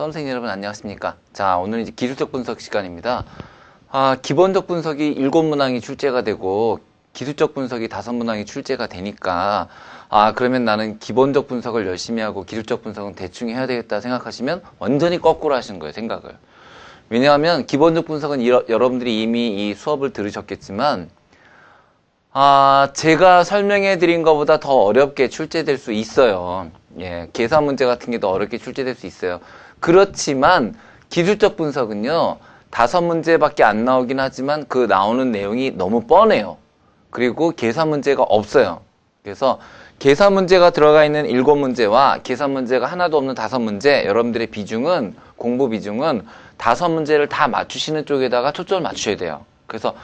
선생님 여러분 안녕하십니까? 자, 오늘 이제 기술적 분석 시간입니다. 아, 기본적 분석이 일곱 문항이 출제가 되고 기술적 분석이 다섯 문항이 출제가 되니까 아, 그러면 나는 기본적 분석을 열심히 하고 기술적 분석은 대충 해야 되겠다 생각하시면 완전히 거꾸로 하시는 거예요, 생각을. 왜냐하면 기본적 분석은 이러- 여러분들이 이미 이 수업을 들으셨겠지만 아, 제가 설명해 드린 것보다 더 어렵게 출제될 수 있어요. 예, 계산 문제 같은 게 더 어렵게 출제될 수 있어요. 그렇지만 기술적 분석은요, 다섯 문제밖에 안 나오긴 하지만 그 나오는 내용이 너무 뻔해요. 그리고 계산 문제가 없어요. 그래서 계산 문제가 들어가 있는 일곱 문제와 계산 문제가 하나도 없는 다섯 문제, 여러분들의 비중은, 공부 비중은 다섯 문제를 다 맞추시는 쪽에다가 초점을 맞추셔야 돼요. 그래서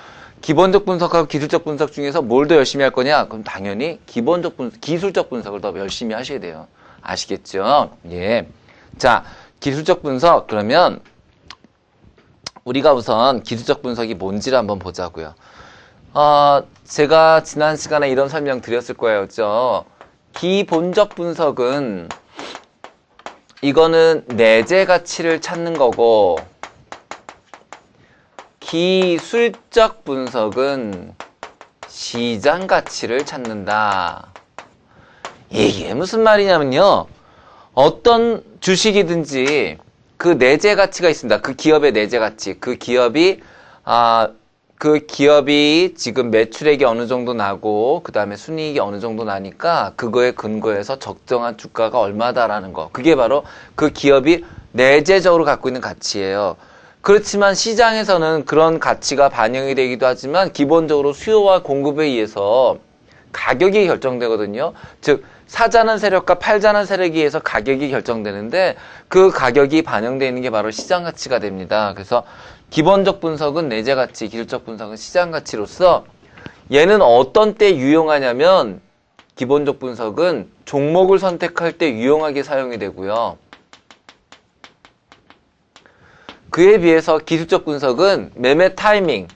기본적 분석하고 기술적 분석 중에서 뭘 더 열심히 할 거냐? 그럼 당연히 기본적 분석, 기술적 분석을 더 열심히 하셔야 돼요. 아시겠죠? 예. 자, 기술적 분석, 그러면 우리가 우선 기술적 분석이 뭔지를 한번 보자고요. 어, 제가 지난 시간에 이런 설명 드렸을 거예요. 그죠? 기본적 분석은 이거는 내재 가치를 찾는 거고 기술적 분석은 시장 가치를 찾는다. 이게 무슨 말이냐면요. 어떤 주식이든지 그 내재 가치가 있습니다. 그 기업의 내재 가치. 그 기업이 아, 그 기업이 지금 매출액이 어느 정도 나고 그다음에 순이익이 어느 정도 나니까 그거에 근거해서 적정한 주가가 얼마다라는 거. 그게 바로 그 기업이 내재적으로 갖고 있는 가치예요. 그렇지만 시장에서는 그런 가치가 반영이 되기도 하지만 기본적으로 수요와 공급에 의해서 가격이 결정되거든요. 즉 사자는 세력과 팔자는 세력에 의해서 가격이 결정되는데 그 가격이 반영되어 있는 게 바로 시장 가치가 됩니다. 그래서 기본적 분석은 내재 가치, 기술적 분석은 시장 가치로서 얘는 어떤 때 유용하냐면 기본적 분석은 종목을 선택할 때 유용하게 사용이 되고요. 그에 비해서 기술적 분석은 매매 타이밍,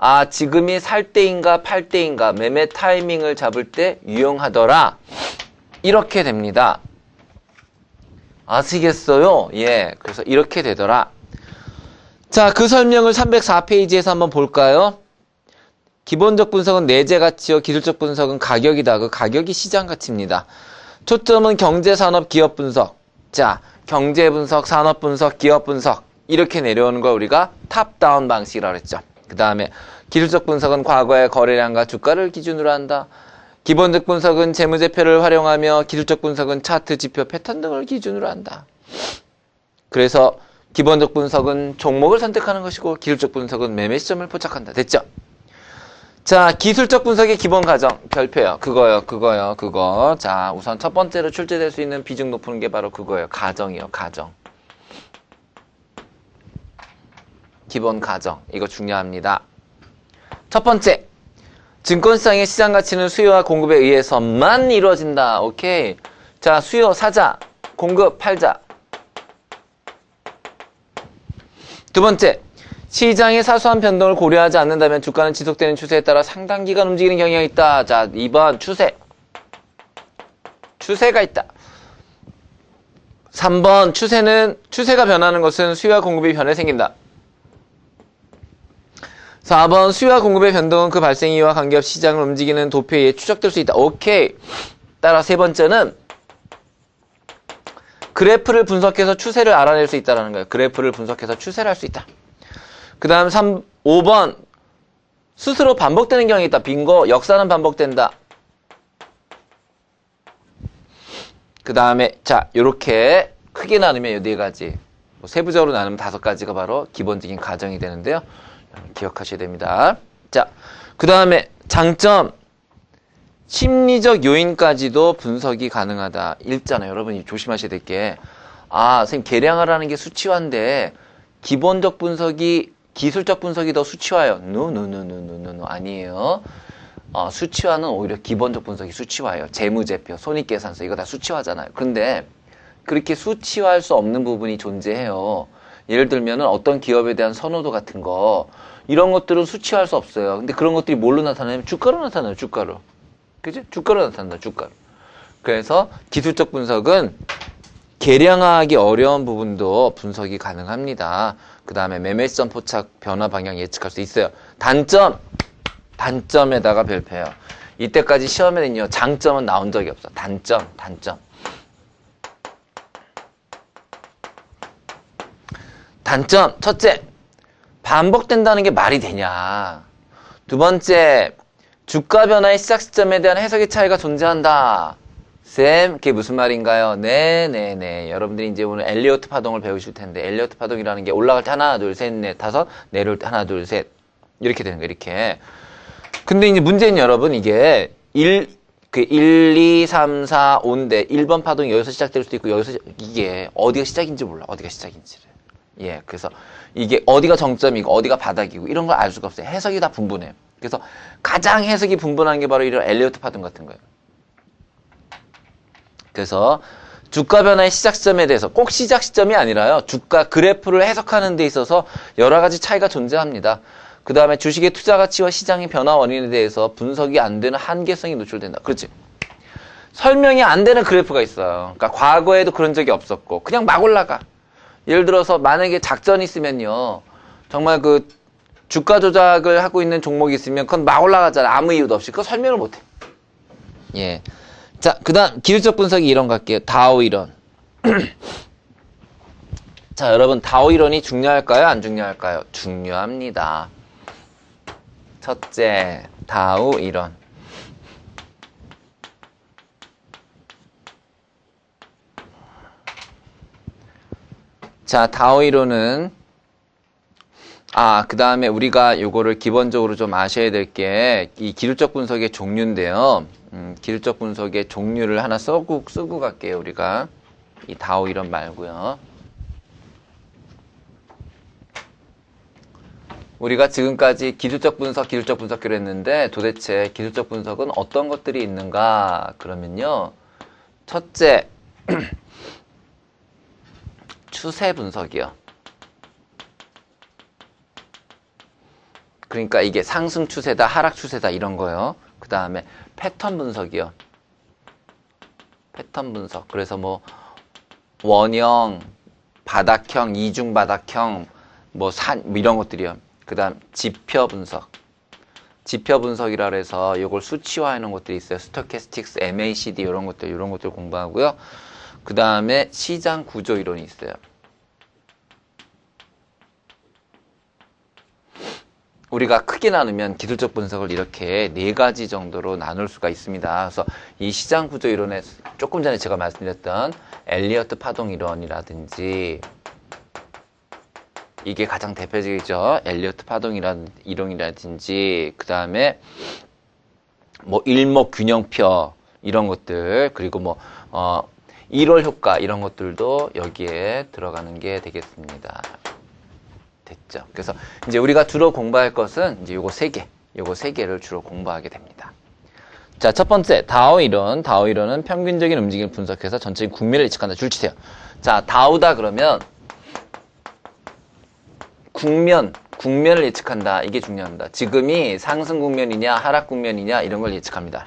아, 지금이 살 때인가 팔 때인가 매매 타이밍을 잡을 때 유용하더라. 이렇게 됩니다. 아시겠어요? 예. 그래서 이렇게 되더라. 자, 그 설명을 304페이지에서 한번 볼까요? 기본적 분석은 내재 가치요, 기술적 분석은 가격이다. 그 가격이 시장 가치입니다. 초점은 경제, 산업, 기업 분석. 자, 경제 분석, 산업 분석, 기업 분석. 이렇게 내려오는 걸 우리가 탑다운 방식이라고 했죠. 그 다음에 기술적 분석은 과거의 거래량과 주가를 기준으로 한다. 기본적 분석은 재무제표를 활용하며 기술적 분석은 차트, 지표, 패턴 등을 기준으로 한다. 그래서 기본적 분석은 종목을 선택하는 것이고 기술적 분석은 매매 시점을 포착한다. 됐죠? 자, 기술적 분석의 기본 과정 별표요. 그거요, 그거요, 그거. 자, 우선 첫 번째로 출제될 수 있는 비중 높은 게 바로 그거예요. 가정이요, 가정. 기본 가정. 이거 중요합니다. 첫 번째. 증권시장의 시장 가치는 수요와 공급에 의해서만 이루어진다. 오케이. 자, 수요 사자, 공급 팔자. 두 번째. 시장의 사소한 변동을 고려하지 않는다면 주가는 지속되는 추세에 따라 상당 기간 움직이는 경향이 있다. 자, 2번 추세. 추세가 있다. 3번 추세는 추세가 변하는 것은 수요와 공급이 변해 생긴다. 4번 수요와 공급의 변동은 그 발생 이유와 관계없이 시장을 움직이는 도표에 의해 추적될 수 있다. 오케이. 따라 세 번째는 그래프를 분석해서 추세를 알아낼 수 있다는 거예요. 그래프를 분석해서 추세를 할 수 있다. 그 다음 3, 5번 스스로 반복되는 경향이 있다. 빙고 역사는 반복된다. 그 다음에 자 요렇게 크게 나누면 요 네 가지 뭐 세부적으로 나누면 다섯 가지가 바로 기본적인 가정이 되는데요. 기억하셔야 됩니다. 자, 그 다음에 장점 심리적 요인까지도 분석이 가능하다. 읽잖아요. 여러분이 조심하셔야 될 게, 아, 선생님, 계량을 하는 게 수치화인데, 기본적 분석이, 기술적 분석이 더 수치화예요. no, no, no, no, no, no, no. 아니에요. 어, 수치화는 오히려 기본적 분석이 수치화예요. 재무제표, 손익계산서, 이거 다 수치화잖아요. 근데, 그렇게 수치화할 수 없는 부분이 존재해요. 예를 들면은 어떤 기업에 대한 선호도 같은 거, 이런 것들은 수치화할 수 없어요. 근데 그런 것들이 뭘로 나타나냐면 주가로 나타나요, 주가로. 그지? 주가로 나타난다, 주가로. 그래서 기술적 분석은 계량하기 어려운 부분도 분석이 가능합니다. 그 다음에 매매점 포착 변화 방향 예측할 수 있어요. 단점, 단점에다가 별표예요. 이때까지 시험에는요, 장점은 나온 적이 없어. 단점, 단점. 단점, 첫째, 반복된다는 게 말이 되냐. 두 번째, 주가 변화의 시작 시점에 대한 해석의 차이가 존재한다. 쌤, 그게 무슨 말인가요? 네네네. 네, 여러분들이 이제 오늘 엘리어트 파동을 배우실 텐데, 엘리어트 파동이라는 게 올라갈 때 하나, 둘, 셋, 넷, 다섯, 내려올 때 하나, 둘, 셋. 이렇게 되는 거예요, 이렇게. 근데 이제 문제는 여러분, 이게 1, 그 1, 2, 3, 4, 5인데 1번 파동이 여기서 시작될 수도 있고, 여기서, 이게 어디가 시작인지 몰라. 어디가 시작인지를. 예, 그래서 이게 어디가 정점이고, 어디가 바닥이고, 이런 걸 알 수가 없어요. 해석이 다 분분해요. 그래서 가장 해석이 분분한 게 바로 이런 엘리어트 파동 같은 거예요. 그래서 주가 변화의 시작 시점에 대해서 꼭 시작 시점이 아니라요. 주가 그래프를 해석하는 데 있어서 여러 가지 차이가 존재합니다. 그 다음에 주식의 투자 가치와 시장의 변화 원인에 대해서 분석이 안 되는 한계성이 노출된다. 그렇지? 설명이 안 되는 그래프가 있어요. 그러니까 과거에도 그런 적이 없었고 그냥 막 올라가. 예를 들어서 만약에 작전이 있으면요. 정말 그 주가 조작을 하고 있는 종목이 있으면 그건 막 올라가잖아. 아무 이유도 없이. 그거 설명을 못 해. 예. 자, 그 다음, 기술적 분석이 이런 거 할게요. 다오 이론. 자, 여러분, 다오 이론이 중요할까요? 안 중요할까요? 중요합니다. 첫째, 다오 이론. 자, 다오 이론은 아, 그 다음에 우리가 요거를 기본적으로 좀 아셔야 될 게 이 기술적 분석의 종류인데요. 음, 기술적 분석의 종류를 하나 쓰고, 쓰고 갈게요, 우리가. 이 다오 이론 말고요. 우리가 지금까지 기술적 분석, 기술적 분석기로 했는데 도대체 기술적 분석은 어떤 것들이 있는가? 그러면요. 첫째, 추세 분석이요. 그러니까 이게 상승 추세다, 하락 추세다 이런 거요. 그 다음에 패턴 분석이요. 패턴 분석. 그래서 뭐 원형, 바닥형, 이중 바닥형, 뭐 산, 뭐 이런 것들이요. 그 다음 지표 분석. 지표 분석이라 해서 이걸 수치화해 놓은 것들이 있어요. 스토캐스틱스, MACD 이런 것들, 이런 것들 공부하고요. 그 다음에 시장 구조 이론이 있어요. 우리가 크게 나누면 기술적 분석을 이렇게 네 가지 정도로 나눌 수가 있습니다. 그래서 이 시장 구조 이론에 조금 전에 제가 말씀드렸던 엘리어트 파동 이론이라든지 이게 가장 대표적이죠. 엘리어트 파동 이론이라든지 그 다음에 뭐 일목 균형표 이런 것들 그리고 뭐 어, 1월 효과 이런 것들도 여기에 들어가는 게 되겠습니다. 됐죠. 그래서 이제 우리가 주로 공부할 것은 이제 요거 세 개, 요거 세 개를 주로 공부하게 됩니다. 자, 첫 번째, 다오 이론. 다오 이론은 평균적인 움직임을 분석해서 전체적인 국면을 예측한다. 줄치세요. 자, 다오다 그러면 국면, 국면을 예측한다. 이게 중요합니다. 지금이 상승 국면이냐, 하락 국면이냐, 이런 걸 예측합니다.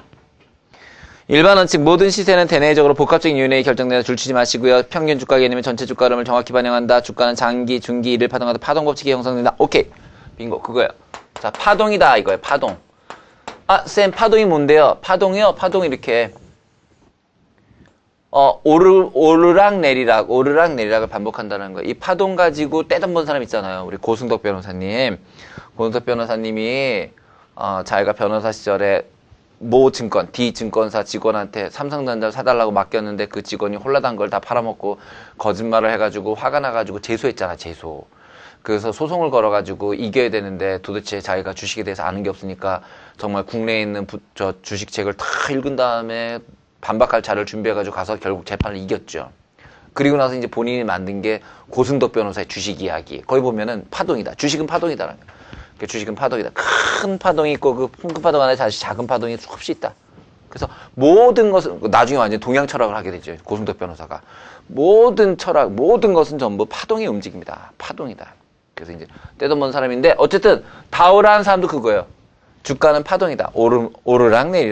일반 원칙 모든 시세는 대내적으로 복합적인 요인에 결정되어 줄치지 마시고요. 평균 주가 개념은 전체 주가 흐름을 정확히 반영한다. 주가는 장기, 중기, 일을 파동하다 파동 법칙이 형성된다. 오케이. 빙고. 그거예요. 자, 파동이다 이거예요. 파동. 아, 쌤 파동이 뭔데요? 파동이요. 파동이 이렇게 어, 오르, 오르락 내리락, 오르락 내리락을 반복한다는 거예요. 이 파동 가지고 떼던 본 사람 있잖아요. 우리 고승덕 변호사님. 고승덕 변호사님이, 어, 자기가 변호사 시절에 모 증권, D 증권사 직원한테 삼성전자를 사달라고 맡겼는데 그 직원이 홀라단 걸다 팔아먹고 거짓말을 해가지고 화가 나가지고 재소했잖아, 재소. 그래서 소송을 걸어가지고 이겨야 되는데 도대체 자기가 주식에 대해서 아는 게 없으니까 정말 국내에 있는 부, 저 주식책을 다 읽은 다음에 반박할 자료를 준비해가지고 가서 결국 재판을 이겼죠. 그리고 나서 이제 본인이 만든 게 고승덕 변호사의 주식 이야기. 거기 보면은 파동이다. 주식은 파동이다라는 거예요. 그 주식은 파동이다. 큰 파동이 있고 그큰 파동 안에 다시 작은 파동이 수없이 있다. 그래서 모든 것은 나중에 완전 동양 철학을 하게 되죠. 고승덕 변호사가 모든 철학, 모든 것은 전부 파동의 움직임이다. 파동이다. 그래서 이제 떼돈 번 사람인데 어쨌든 다오라는 사람도 그거예요. 주가는 파동이다. 오르 오르락 내리락.